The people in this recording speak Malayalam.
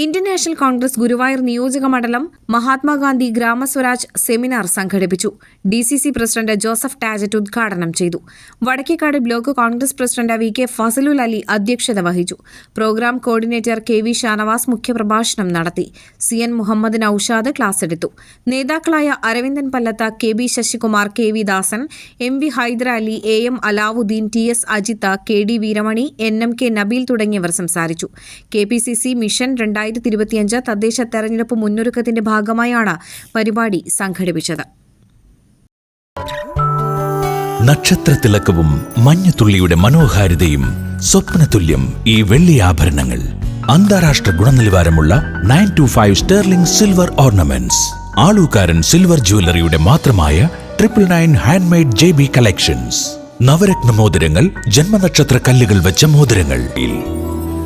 Indian National Congress Guruvayur നിയോജക മണ്ഡലം മഹാത്മാഗാന്ധി ഗ്രാമസ്വരാജ് സെമിനാർ സംഘടിപ്പിച്ചു. D C C president Joseph Tajet ഉദ്ഘാടനം ചെയ്തു. Vadakkekad block Congress president V K Fasalul Ali അധ്യക്ഷത വഹിച്ചു. Programme coordinator K V Shanavas മുഖ്യപ്രഭാഷണം നടത്തി. C N Muhammad Noushad class എടുത്തു. നേതാക്കളായ Aravindan Pallath K B Sasikumar K V Dasan M V Hydarali A M Alavudheen T S Ajith K D Veeramani N M K Nabeel തുടങ്ങിയവർ സംസാരിച്ചു. K P C C mission രണ്ടായിരത്തി ഇരുപത്തിയഞ്ച് തദ്ദേശ തെരഞ്ഞെടുപ്പ് മുന്നൊരുക്കത്തിന്റെ ഭാഗമായാണ് പരിപാടി സംഘടിപ്പിച്ചത്. നക്ഷത്രത്തിളക്കവും മഞ്ഞുതുള്ളിയുടെ മനോഹാരിതയും സ്വപ്നതുല്യം ഈ വെള്ളി ആഭരണങ്ങൾ. അന്താരാഷ്ട്ര ഗുണനിലവാരമുള്ള nine two five sterling silver ornaments. Alukkaran silver ജ്വല്ലറിയുടെ മാത്രമായ triple nine handmade J B collections. Navratna മോതിരങ്ങൾ ജന്മനക്ഷത്ര കല്ലുകൾ വെച്ച മോതിരങ്ങൾ.